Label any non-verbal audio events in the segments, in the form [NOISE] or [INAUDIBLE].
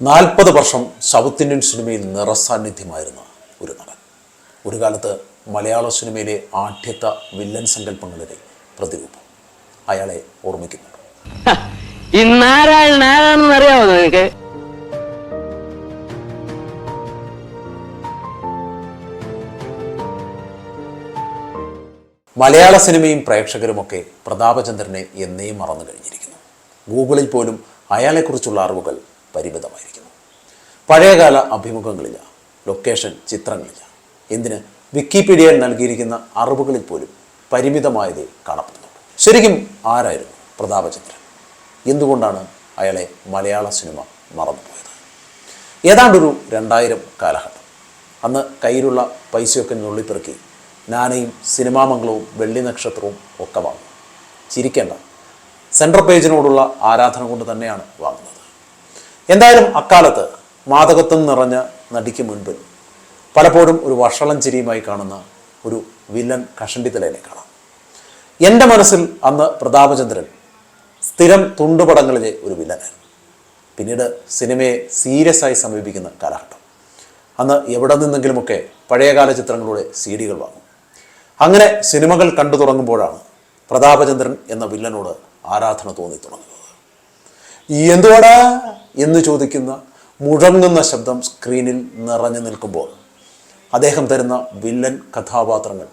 നാൽപ്പത് വർഷം south Indian സിനിമയിൽ നിറസാന്നിധ്യമായിരുന്ന ഒരു നടൻ. ഒരു കാലത്ത് മലയാള സിനിമയിലെ ആഠ്യത്ത വില്ലൻ സങ്കല്പങ്ങളുടെ പ്രതിരൂപം അയാളെ ഓർമ്മിക്കുന്നുണ്ട്? നിനക്ക്? മലയാള സിനിമയും പ്രേക്ഷകരുമൊക്കെ പ്രതാപചന്ദ്രനെ എന്നേ മറന്നു കഴിഞ്ഞിരിക്കുന്നു. ഗൂഗിളിൽ പോലും അയാളെക്കുറിച്ചുള്ള അറിവുകൾ പരിമിതമായിരിക്കുന്നു. പഴയകാല അഭിമുഖങ്ങളില്ല ലൊക്കേഷൻ ചിത്രങ്ങളില്ല എന്തിന്? വിക്കിപീഡിയയിൽ നൽകിയിരിക്കുന്ന അറിവുകളിൽ പോലും പരിമിതമായത് കാണപ്പെടുന്നുള്ളൂ ശരിക്കും ആരായിരുന്നു പ്രതാപചന്ദ്രൻ? എന്തുകൊണ്ടാണ് അയാളെ മലയാള സിനിമ മറന്നുപോയത്? ഏതാണ്ടൊരു രണ്ടായിരം കാലഘട്ടം. അന്ന് കയ്യിലുള്ള പൈസയൊക്കെ നുള്ളിപ്പെറുക്കി നാനയും സിനിമാമംഗളവും വെള്ളി നക്ഷത്രവും ഒക്കെ വാങ്ങും. ചിരിക്കേണ്ട. സെൻട്രൽ പേജിനോടുള്ള ആരാധന കൊണ്ട് തന്നെയാണ് എന്തായാലും അക്കാലത്ത് മാതകത്വം നിറഞ്ഞ നടിക്ക് മുൻപിൽ പലപ്പോഴും ഒരു വഷളം ചിരിയുമായി കാണുന്ന ഒരു വില്ലൻ കഷണ്ടിത്തലേനെ കാണാം. എന്റെ മനസ്സിൽ അന്ന് പ്രതാപചന്ദ്രൻ സ്ഥിരം തുണ്ടുപടങ്ങളിലെ ഒരു വില്ലനായിരുന്നു. പിന്നീട് സിനിമയെ സീരിയസ് ആയി സമീപിക്കുന്ന കാലഘട്ടം. അന്ന് എവിടെ നിന്നെങ്കിലുമൊക്കെ പഴയകാല ചിത്രങ്ങളുടെ സി ഡികൾ വാങ്ങും. അങ്ങനെ സിനിമകൾ കണ്ടു തുടങ്ങുമ്പോഴാണ് പ്രതാപചന്ദ്രൻ എന്ന വില്ലനോട് ആരാധന തോന്നി തുടങ്ങുന്നത് എന്തുവാടാ? എന്ന് ചോദിക്കുന്ന മുഴങ്ങുന്ന ശബ്ദം സ്ക്രീനിൽ നിറഞ്ഞു നിൽക്കുമ്പോൾ അദ്ദേഹം തരുന്ന വില്ലൻ കഥാപാത്രങ്ങൾ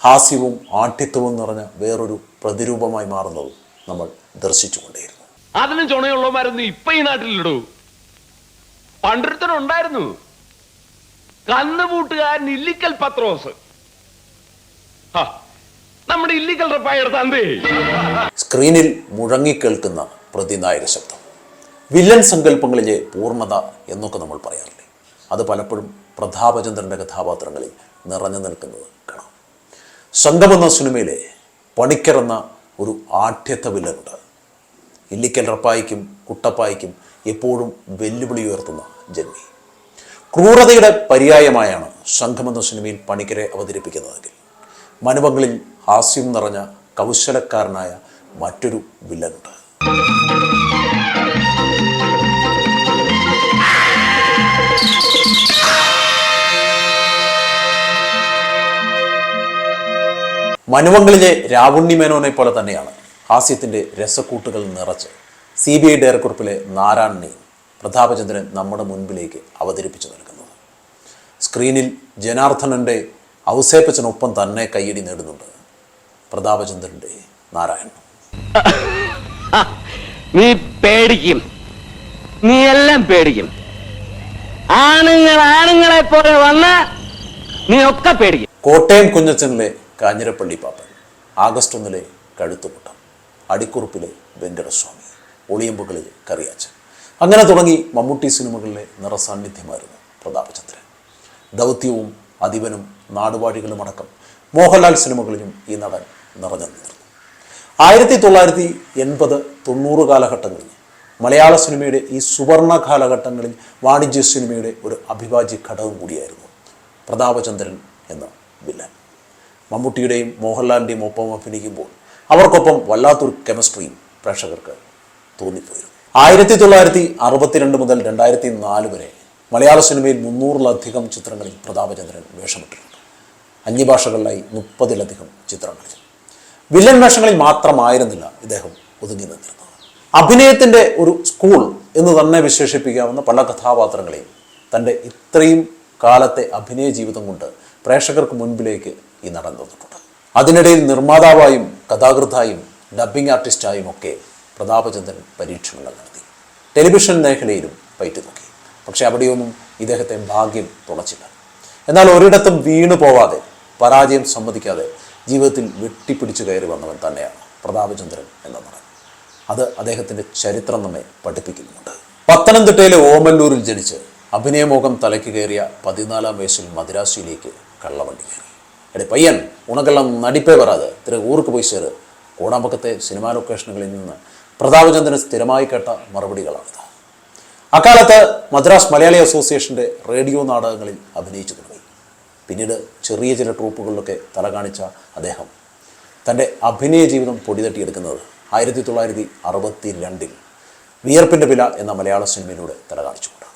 ഹാസ്യവും ആഠ്യത്വവും നിറഞ്ഞ വേറൊരു പ്രതിരൂപമായി മാറുന്നത് നമ്മൾ ദർശിച്ചുകൊണ്ടേയിരുന്നു. അതിനും ചുണയുള്ളവന്മാരൊന്നും ഇപ്പൊ ഈ നാട്ടിലിടൂ പണ്ടൊരുത്തനുണ്ടായിരുന്നു. കന്നുകൂട്ടുകാരൻ ഇല്ലിക്കൽ പത്രോസ്. നമ്മുടെ ഇല്ലിക്കൽ റപ്പായുടെ തന്തേ സ്ക്രീനിൽ മുഴങ്ങിക്കേൾക്കുന്ന പ്രതിനായക ശബ്ദം. വില്ലൻ സങ്കല്പങ്ങളിലെ പൂർണത എന്നൊക്കെ നമ്മൾ പറയാറില്ലേ? അത് പലപ്പോഴും പ്രതാപചന്ദ്രന്റെ കഥാപാത്രങ്ങളിൽ നിറഞ്ഞു നിൽക്കുന്നത് കാണാം. സംഘം എന്ന സിനിമയിലെ പണിക്കർ എന്ന ഒരു ആഠ്യത്വ വില്ലനുണ്ട്. ഇല്ലിക്കൽ റപ്പായിക്കും കുട്ടപ്പായിക്കും എപ്പോഴും വെല്ലുവിളി ഉയർത്തുന്ന ജന്മി. ക്രൂരതയുടെ പര്യായമായാണ് സംഘം എന്ന സിനിമയിൽ പണിക്കരെ അവതരിപ്പിക്കുന്നതെങ്കിൽ. മനുവങ്ങളിൽ ഹാസ്യം നിറഞ്ഞ കൗശലക്കാരനായ മറ്റൊരു വില്ലനുണ്ട്. മനുവങ്ങളിലെ രാവുണ്ണി മേനോനെ പോലെ തന്നെയാണ് ഹാസ്യത്തിന്റെ രസക്കൂട്ടുകൾ നിറച്ച്. സി ബി ഐ ഡയറക്കുറിപ്പിലെ നാരായണനെയും പ്രതാപചന്ദ്രൻ നമ്മുടെ മുൻപിലേക്ക് അവതരിപ്പിച്ചു നൽകുന്നത് സ്ക്രീനിൽ ജനാർദ്ദനന്റെ ഔസേപ്പച്ചനൊപ്പം തന്നെ കയ്യടി നേടുന്നുണ്ട് പ്രതാപചന്ദ്രന്റെ നാരായണൻ [LAUGHS] നീ പേടിക്കും. നീ എല്ലാം പേടിക്കും. ആണുങ്ങൾ ആണുങ്ങളെ പോലെ വന്ന നീ ഒക്കെ പേടിക്കും. കോട്ടയം കുഞ്ഞച്ചനിലെ കാഞ്ഞിരപ്പള്ളി പാപ്പൻ. ആഗസ്റ്റ് ഒന്നിലെ കഴുത്തുമുട്ടം അടിക്കുറുപ്പിലെ വെങ്കടസ്വാമി. ഒളിയമ്പുകളിലെ കറിയാച്ച അങ്ങനെ തുടങ്ങി മമ്മൂട്ടി സിനിമകളിലെ നിറസാന്നിധ്യമായിരുന്നു പ്രതാപചന്ദ്രൻ. ദൗത്യവും അധിപനും നാടുവാഴികളുമടക്കം മോഹൻലാൽ സിനിമകളിലും ഈ നടൻ നിറഞ്ഞു നിന്നിരുന്നു. ആയിരത്തി തൊള്ളായിരത്തി എൺപത് തൊണ്ണൂറ് കാലഘട്ടങ്ങളിൽ മലയാള സിനിമയുടെ ഈ സുവർണ കാലഘട്ടങ്ങളിൽ വാണിജ്യ സിനിമയുടെ ഒരു അഭിവാജ്യ ഘടകം കൂടിയായിരുന്നു പ്രതാപചന്ദ്രൻ എന്ന വില്ലൻ. മമ്മൂട്ടിയുടെയും മോഹൻലാലിന്റെയും ഒപ്പം അഭിനയിക്കുമ്പോൾ അവർക്കൊപ്പം വല്ലാത്തൊരു കെമിസ്ട്രിയും പ്രേക്ഷകർക്ക് തോന്നിപ്പോയിരുന്നു. ആയിരത്തി തൊള്ളായിരത്തി അറുപത്തിരണ്ട് മുതൽ രണ്ടായിരത്തി നാല് വരെ മലയാള സിനിമയിൽ മുന്നൂറിലധികം ചിത്രങ്ങളിൽ പ്രതാപചന്ദ്രൻ വേഷമിട്ടിട്ടുണ്ട്. അന്യഭാഷകളിലായി മുപ്പതിലധികം ചിത്രങ്ങളിൽ വില്ലൻ വേഷങ്ങളിൽ മാത്രമായിരുന്നില്ല ഇദ്ദേഹം ഒതുങ്ങി നിന്നിരുന്നത് അഭിനയത്തിന്റെ ഒരു സ്കൂൾ എന്ന് തന്നെ വിശേഷിപ്പിക്കാവുന്ന പല കഥാപാത്രങ്ങളെയും തന്റെ ഇത്രയും കാലത്തെ അഭിനയ ജീവിതം കൊണ്ട് പ്രേക്ഷകർക്ക് മുൻപിലേക്ക് ഈ നടൻ തന്നിട്ടുണ്ട് അതിനിടയിൽ നിർമ്മാതാവായും കഥാകൃത്തായും ഡബ്ബിംഗ് ആർട്ടിസ്റ്റായും ഒക്കെ പ്രതാപചന്ദ്രൻ പരീക്ഷണങ്ങൾ നടത്തി. ടെലിവിഷൻ മേഖലയിലും പയറ്റി നോക്കി. പക്ഷെ അവിടെയൊന്നും ഇദ്ദേഹത്തെ ഭാഗ്യം തുളച്ചില്ല. എന്നാൽ ഒരിടത്തും വീണു പോവാതെ പരാജയം സമ്മതിക്കാതെ ജീവിതത്തിൽ വെട്ടിപ്പിടിച്ചു കയറി വന്നവൻ തന്നെയാണ് പ്രതാപചന്ദ്രൻ എന്ന നടൻ അത് അദ്ദേഹത്തിന്റെ ചരിത്രം നമ്മെ പഠിപ്പിക്കുന്നുണ്ട്. പത്തനംതിട്ടയിലെ ഓമല്ലൂരിൽ ജനിച്ച് അഭിനയമോഹം തലയ്ക്ക് കയറിയ പതിനാലാം വയസ്സിൽ മദ്രാസിയിലേക്ക് കള്ളവണ്ടി കയറി. എടേ പയ്യൻ ഉണക്കെല്ലാം നടിപ്പേ വരാതെ തിര ഊർക്ക് പോയി ചേർ കോടാമ്പക്കത്തെ സിനിമാ ലൊക്കേഷനുകളിൽ നിന്ന് പ്രതാപചന്ദ്രൻ സ്ഥിരമായി കേട്ട മറുപടികളാണിത്. അക്കാലത്ത് മദ്രാസ് മലയാളി അസോസിയേഷന്റെ റേഡിയോ നാടകങ്ങളിൽ അഭിനയിച്ചു തുടങ്ങി പിന്നീട് ചെറിയ ചില ട്രൂപ്പുകളിലൊക്കെ തല കാണിച്ച അദ്ദേഹം തന്റെ അഭിനയ ജീവിതം പൊടിതട്ടിയെടുക്കുന്നത് ആയിരത്തി തൊള്ളായിരത്തി അറുപത്തി രണ്ടിൽ വിയർപ്പിന്റെ വില എന്ന മലയാള സിനിമയിലൂടെ തല കാണിച്ചുകൊണ്ടാണ്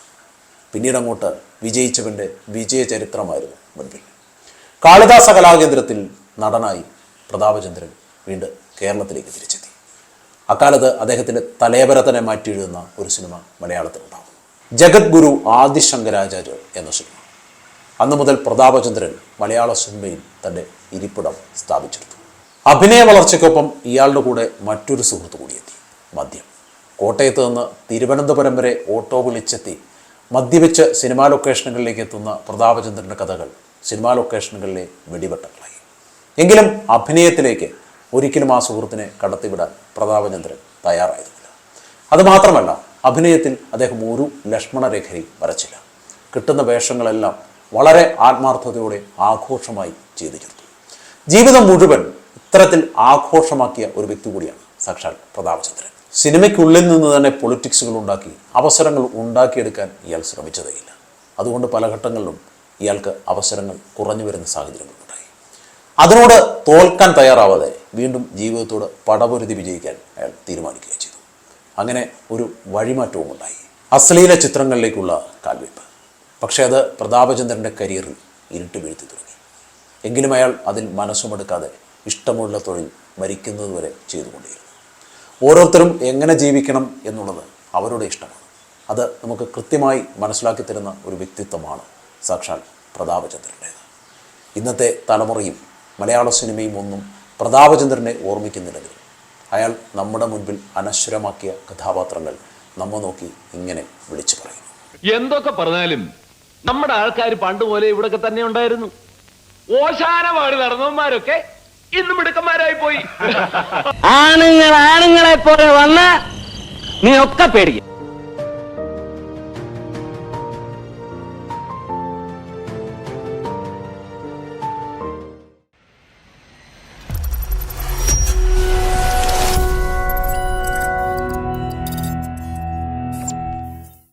പിന്നീട് അങ്ങോട്ട് വിജയിച്ചവന്റെ വിജയ ചരിത്രമായിരുന്നു മുൻപിൽ. കാളിദാസ കലാകേന്ദ്രത്തിൽ നടനായി പ്രതാപചന്ദ്രൻ വീണ്ടും കേരളത്തിലേക്ക് തിരിച്ചെത്തി. അക്കാലത്ത് അദ്ദേഹത്തിന്റെ തലേവര തന്നെ മാറ്റി എഴുതുന്ന ഒരു സിനിമ മലയാളത്തിലുണ്ടാകും. ജഗദ്ഗുരു ആദിശങ്കരാചാര്യർ ആദിശങ്കരാചാര്യ എന്ന സിനിമ. അന്നു മുതൽ പ്രതാപചന്ദ്രൻ മലയാള സിനിമയിൽ തന്റെ ഇരിപ്പിടം സ്ഥാപിച്ചെടുത്തു അഭിനയ വളർച്ചയ്ക്കൊപ്പം ഇയാളുടെ കൂടെ മറ്റൊരു സുഹൃത്ത് കൂടിയെത്തി മദ്യം. കോട്ടയത്ത് നിന്ന് തിരുവനന്തപുരം വരെ ഓട്ടോ വിളിച്ചെത്തി മദ്യവെച്ച് സിനിമാ ലൊക്കേഷനുകളിലേക്ക് എത്തുന്ന പ്രതാപചന്ദ്രന്റെ കഥകൾ സിനിമാ ലൊക്കേഷനുകളിലെ വെടിവെട്ടങ്ങളായി. എങ്കിലും അഭിനയത്തിലേക്ക് ഒരിക്കലും ആ സുഹൃത്തിനെ കടത്തിവിടാൻ പ്രതാപചന്ദ്രൻ തയ്യാറായതുമില്ല അതുമാത്രമല്ല അഭിനയത്തിൽ അദ്ദേഹം ഒരു ലക്ഷ്മണരേഖയും വരച്ചില്ല. കിട്ടുന്ന വേഷങ്ങളെല്ലാം വളരെ ആത്മാർത്ഥതയോടെ ആഘോഷമായി ചെയ്തു ചേർത്തു ജീവിതം മുഴുവൻ ഇത്തരത്തിൽ ആഘോഷമാക്കിയ ഒരു വ്യക്തി കൂടിയാണ് സാക്ഷാൽ പ്രതാപചന്ദ്രൻ. സിനിമയ്ക്കുള്ളിൽ നിന്ന് തന്നെ പൊളിറ്റിക്സുകൾ ഉണ്ടാക്കി അവസരങ്ങൾ ഉണ്ടാക്കിയെടുക്കാൻ ഇയാൾ ശ്രമിച്ചതേയില്ല. അതുകൊണ്ട് പല ഘട്ടങ്ങളിലും ഇയാൾക്ക് അവസരങ്ങൾ കുറഞ്ഞു വരുന്ന സാഹചര്യങ്ങളുണ്ടായി അതിനോട് തോൽക്കാൻ തയ്യാറാവാതെ വീണ്ടും ജീവിതത്തോട് പടപൊരുതി വിജയിക്കാൻ അയാൾ തീരുമാനിക്കുകയും ചെയ്തു. അങ്ങനെ ഒരു വഴിമാറ്റവും ഉണ്ടായി. അശ്ലീല ചിത്രങ്ങളിലേക്കുള്ള കാൽവയ്പ്. പക്ഷേ അത് പ്രതാപചന്ദ്രന്റെ കരിയറിൽ ഇരുട്ട് വീഴ്ത്തി തുടങ്ങി. എങ്കിലും അയാൾ അതിൽ മനസ്സുമെടുക്കാതെ ഇഷ്ടമുള്ള തൊഴിൽ മരിക്കുന്നതുവരെ ചെയ്തുകൊണ്ടിരുന്നു ഓരോരുത്തരും എങ്ങനെ ജീവിക്കണം എന്നുള്ളത് അവരുടെ ഇഷ്ടമാണ്. അത് നമുക്ക് കൃത്യമായി മനസ്സിലാക്കി തരുന്ന ഒരു വ്യക്തിത്വമാണ് സാക്ഷാൽ പ്രതാപചന്ദ്രന്റേത് ഇന്നത്തെ തലമുറയും മലയാള സിനിമയും ഒന്നും പ്രതാപചന്ദ്രനെ ഓർമ്മിക്കുന്നില്ലെങ്കിൽ അയാൾ നമ്മുടെ മുൻപിൽ അനശ്വരമാക്കിയ കഥാപാത്രങ്ങൾ നമ്മ നോക്കി ഇങ്ങനെ വിളിച്ചു പറയുന്നു. എന്തൊക്കെ പറഞ്ഞാലും നമ്മുടെ ആൾക്കാർ പണ്ട് പോലെ ഇവിടൊക്കെ തന്നെ ഉണ്ടായിരുന്നു. ഓശാന പാടി നടന്നവന്മാരൊക്കെ ഇന്നും മിടുക്കന്മാരായി പോയി. ആണുങ്ങൾ ആണുങ്ങളെ പോലെ വന്ന നീ ഒക്കെ പേടിക്കും.